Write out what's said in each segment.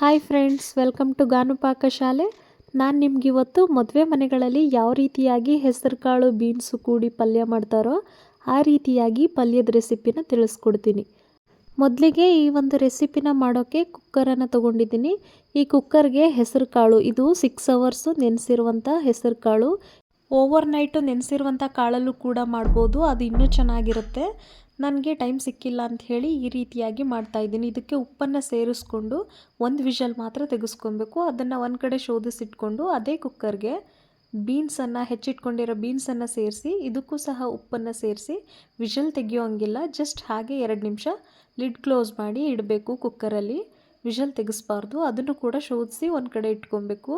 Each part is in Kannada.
ಹಾಯ್ ಫ್ರೆಂಡ್ಸ್ ವೆಲ್ಕಮ್ ಟು ಗಾನು ಪಾಕಶಾಲೆ ನಾನು ನಿಮ್ಗೆ ಇವತ್ತು ಮದುವೆ ಮನೆಗಳಲ್ಲಿ ಯಾವ ರೀತಿಯಾಗಿ ಹೆಸರುಕಾಳು ಬೀನ್ಸು ಕೂಡಿ ಪಲ್ಯ ಮಾಡ್ತಾರೋ ಆ ರೀತಿಯಾಗಿ ಪಲ್ಯದ ರೆಸಿಪಿನ ತಿಳಿಸ್ಕೊಡ್ತೀನಿ. ಮೊದಲಿಗೆ ಈ ಒಂದು ರೆಸಿಪಿನ ಮಾಡೋಕ್ಕೆ ಕುಕ್ಕರನ್ನು ತೊಗೊಂಡಿದ್ದೀನಿ. ಈ ಕುಕ್ಕರ್ಗೆ ಹೆಸರು ಕಾಳು, ಇದು ಸಿಕ್ಸ್ ಅವರ್ಸು ನೆನೆಸಿರುವಂಥ ಹೆಸರು ಕಾಳು. ಓವರ್ ನೈಟು ನೆನೆಸಿರುವಂಥ ಕಾಳಲ್ಲೂ ಕೂಡ ಮಾಡ್ಬೋದು, ಅದು ಇನ್ನೂ ಚೆನ್ನಾಗಿರುತ್ತೆ. ನನಗೆ ಟೈಮ್ ಸಿಕ್ಕಿಲ್ಲ ಅಂತ ಹೇಳಿ ಈ ರೀತಿಯಾಗಿ ಮಾಡ್ತಾ ಇದ್ದೀನಿ. ಇದಕ್ಕೆ ಉಪ್ಪನ್ನು ಸೇರಿಸ್ಕೊಂಡು ಒಂದು ವಿಷಲ್ ಮಾತ್ರ ತೆಗೆಸ್ಕೊಬೇಕು. ಅದನ್ನು ಒಂದು ಕಡೆ ಶೋಧಿಸಿಟ್ಕೊಂಡು ಅದೇ ಕುಕ್ಕರ್ಗೆ ಬೀನ್ಸನ್ನು, ಹೆಚ್ಚಿಟ್ಕೊಂಡಿರೋ ಬೀನ್ಸನ್ನು ಸೇರಿಸಿ, ಇದಕ್ಕೂ ಸಹ ಉಪ್ಪನ್ನು ಸೇರಿಸಿ ವಿಷಲ್ ತೆಗಿಯೋಂಗಿಲ್ಲ ಜಸ್ಟ್ ಹಾಗೆ ಎರಡು ನಿಮಿಷ ಲಿಡ್ ಕ್ಲೋಸ್ ಮಾಡಿ ಇಡಬೇಕು ಕುಕ್ಕರಲ್ಲಿ. ವಿಷಲ್ ತೆಗೆಸ್ಬಾರ್ದು. ಅದನ್ನು ಕೂಡ ಶೋಧಿಸಿ ಒಂದು ಕಡೆ ಇಟ್ಕೊಬೇಕು.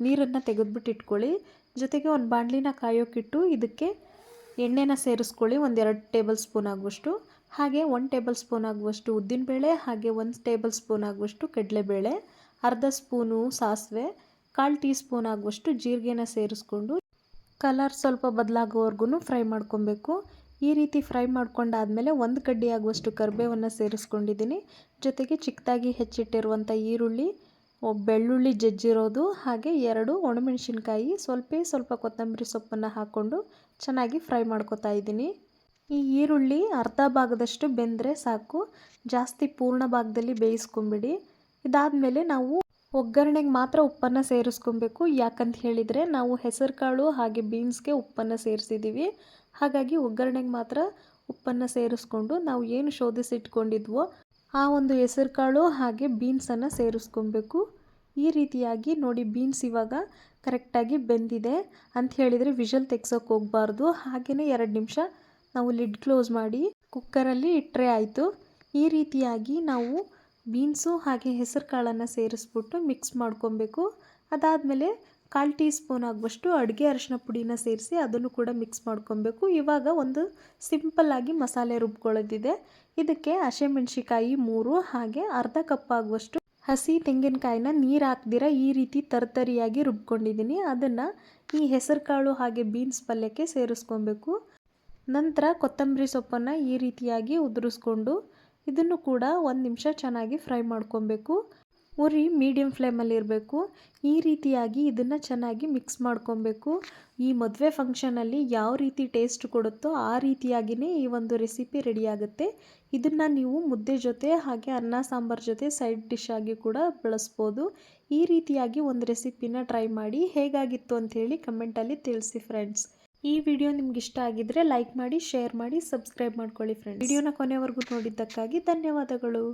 ನೀರನ್ನು ತೆಗೆದ್ಬಿಟ್ಟು ಇಟ್ಕೊಳ್ಳಿ. ಜೊತೆಗೆ ಒಂದು ಬಾಣಲಿನ ಕಾಯೋಕ್ಕಿಟ್ಟು ಇದಕ್ಕೆ ಎಣ್ಣೆನ ಸೇರಿಸ್ಕೊಳ್ಳಿ. ಒಂದೆರಡು ಟೇಬಲ್ ಸ್ಪೂನ್ ಆಗುವಷ್ಟು. ಹಾಗೆ ಒಂದು ಟೇಬಲ್ ಸ್ಪೂನ್ ಆಗುವಷ್ಟು ಉದ್ದಿನಬೇಳೆ, ಹಾಗೆ ಒಂದು ಟೇಬಲ್ ಸ್ಪೂನ್ ಆಗುವಷ್ಟು ಕಡಲೆಬೇಳೆ, ಅರ್ಧ ಸ್ಪೂನು ಸಾಸಿವೆ, ಕಾಲು ಟೀ ಸ್ಪೂನ್ ಆಗುವಷ್ಟು ಜೀರಿಗೆನ ಸೇರಿಸ್ಕೊಂಡು ಕಲರ್ ಸ್ವಲ್ಪ ಬದಲಾಗೋವರೆಗೂ ಫ್ರೈ ಮಾಡ್ಕೊಬೇಕು. ಈ ರೀತಿ ಫ್ರೈ ಮಾಡ್ಕೊಂಡಾದಮೇಲೆ ಒಂದು ಕಡ್ಡಿ ಆಗುವಷ್ಟು ಕರಿಬೇವನ್ನು ಸೇರಿಸ್ಕೊಂಡಿದ್ದೀನಿ. ಜೊತೆಗೆ ಚಿಕ್ಕದಾಗಿ ಹೆಚ್ಚಿಟ್ಟಿರುವಂಥ ಈರುಳ್ಳಿ ಬೆಳ್ಳುಳ್ಳಿ ಜಜ್ಜಿರೋದು, ಹಾಗೆ ಎರಡು ಒಣಮೆಣಸಿನ್ಕಾಯಿ, ಸ್ವಲ್ಪ ಸ್ವಲ್ಪ ಕೊತ್ತಂಬರಿ ಸೊಪ್ಪನ್ನು ಹಾಕ್ಕೊಂಡು ಚೆನ್ನಾಗಿ ಫ್ರೈ ಮಾಡ್ಕೊತಾ ಇದ್ದೀನಿ. ಈ ಈರುಳ್ಳಿ ಅರ್ಧ ಭಾಗದಷ್ಟು ಬೆಂದರೆ ಸಾಕು. ಜಾಸ್ತಿ ಪೂರ್ಣ ಭಾಗದಲ್ಲಿ ಬೇಯಿಸ್ಕೊಂಬಿಡಿ. ಇದಾದಮೇಲೆ ನಾವು ಒಗ್ಗರಣೆಗೆ ಮಾತ್ರ ಉಪ್ಪನ್ನು ಸೇರಿಸ್ಕೊಬೇಕು. ಯಾಕಂತ ಹೇಳಿದರೆ ನಾವು ಹೆಸರು ಕಾಳು ಹಾಗೆ ಬೀನ್ಸ್ಗೆ ಉಪ್ಪನ್ನು ಸೇರಿಸಿದ್ದೀವಿ ಹಾಗಾಗಿ ಒಗ್ಗರಣೆಗೆ ಮಾತ್ರ ಉಪ್ಪನ್ನು ಸೇರಿಸ್ಕೊಂಡು ನಾವು ಏನು ಶೋಧಿಸಿಟ್ಕೊಂಡಿದ್ವೋ ಆ ಒಂದು ಹೆಸರುಕಾಳು ಹಾಗೆ ಬೀನ್ಸನ್ನು ಸೇರಿಸ್ಕೊಬೇಕು. ಈ ರೀತಿಯಾಗಿ ನೋಡಿ ಬೀನ್ಸ್ ಇವಾಗ ಕರೆಕ್ಟಾಗಿ ಬೆಂದಿದೆ. ಅಂತ ಹೇಳಿದರೆ ವಿಷಲ್ ತೆಗ್ಸೋಕೆ ಹೋಗಬಾರ್ದು. ಹಾಗೆಯೇ ಎರಡು ನಿಮಿಷ ನಾವು ಲಿಡ್ ಕ್ಲೋಸ್ ಮಾಡಿ ಕುಕ್ಕರಲ್ಲಿ ಇಟ್ಟರೆ ಆಯಿತು. ಈ ರೀತಿಯಾಗಿ ನಾವು ಬೀನ್ಸು ಹಾಗೆ ಹೆಸರು ಕಾಳನ್ನು ಸೇರಿಸ್ಬಿಟ್ಟು ಮಿಕ್ಸ್ ಮಾಡ್ಕೊಬೇಕು. ಅದಾದಮೇಲೆ ಕಾಲು ಟೀ ಸ್ಪೂನ್ ಆಗುವಷ್ಟು ಅಡುಗೆ ಅರಿಶಿನ ಪುಡಿನ ಸೇರಿಸಿ ಅದನ್ನು ಕೂಡ ಮಿಕ್ಸ್ ಮಾಡ್ಕೊಬೇಕು. ಇವಾಗ ಒಂದು ಸಿಂಪಲ್ಲಾಗಿ ಮಸಾಲೆ ರುಬ್ಕೊಳ್ಳೋದಿದೆ ಇದಕ್ಕೆ ಹಸಿಮೆಣ್ಸಿಕಾಯಿ ಮೂರು, ಹಾಗೆ ಅರ್ಧ ಕಪ್ ಆಗುವಷ್ಟು ಹಸಿ ತೆಂಗಿನಕಾಯಿನ ನೀರು ಹಾಕ್ದಿರ ಈ ರೀತಿ ತರ್ತರಿಯಾಗಿ ರುಬ್ಕೊಂಡಿದ್ದೀನಿ ಅದನ್ನು ಈ ಹೆಸರುಕಾಳು ಹಾಗೆ ಬೀನ್ಸ್ ಪಲ್ಯಕ್ಕೆ ಸೇರಿಸ್ಕೊಬೇಕು. ನಂತರ ಕೊತ್ತಂಬರಿ ಸೊಪ್ಪನ್ನು ಈ ರೀತಿಯಾಗಿ ಉದುರಿಸ್ಕೊಂಡು ಇದನ್ನು ಕೂಡ ಒಂದು ನಿಮಿಷ ಚೆನ್ನಾಗಿ ಫ್ರೈ ಮಾಡ್ಕೊಬೇಕು. ಉರಿ ಮೀಡಿಯಮ್ ಫ್ಲೇಮಲ್ಲಿ ಇರಬೇಕು. ಈ ರೀತಿಯಾಗಿ ಇದನ್ನು ಚೆನ್ನಾಗಿ ಮಿಕ್ಸ್ ಮಾಡ್ಕೊಬೇಕು. ಈ ಮದುವೆ ಫಂಕ್ಷನಲ್ಲಿ ಯಾವ ರೀತಿ ಟೇಸ್ಟ್ ಕೊಡುತ್ತೋ ಆ ರೀತಿಯಾಗಿಯೇ ಈ ಒಂದು ರೆಸಿಪಿ ರೆಡಿಯಾಗುತ್ತೆ ಇದನ್ನು ನೀವು ಮುದ್ದೆ ಜೊತೆ ಹಾಗೆ ಅನ್ನ, ಸಾಂಬಾರ್ ಜೊತೆ ಸೈಡ್ ಡಿಶ್ ಆಗಿ ಕೂಡ ಬಳಸ್ಬೋದು. ಈ ರೀತಿಯಾಗಿ ಒಂದು ರೆಸಿಪಿನ ಟ್ರೈ ಮಾಡಿ ಹೇಗಾಗಿತ್ತು ಅಂಥೇಳಿ ಕಮೆಂಟಲ್ಲಿ ತಿಳಿಸಿ ಫ್ರೆಂಡ್ಸ್ ಈ ವಿಡಿಯೋ ನಿಮ್ಗೆ ಇಷ್ಟ ಆಗಿದ್ರೆ ಲೈಕ್ ಮಾಡಿ ಶೇರ್ ಮಾಡಿ ಸಬ್ಸ್ಕ್ರೈಬ್ ಮಾಡ್ಕೊಳ್ಳಿ ಫ್ರೆಂಡ್ಸ್ ವಿಡಿಯೋನ ಕೊನೆವರೆಗೂ ನೋಡಿದ್ದಕ್ಕಾಗಿ ಧನ್ಯವಾದಗಳು.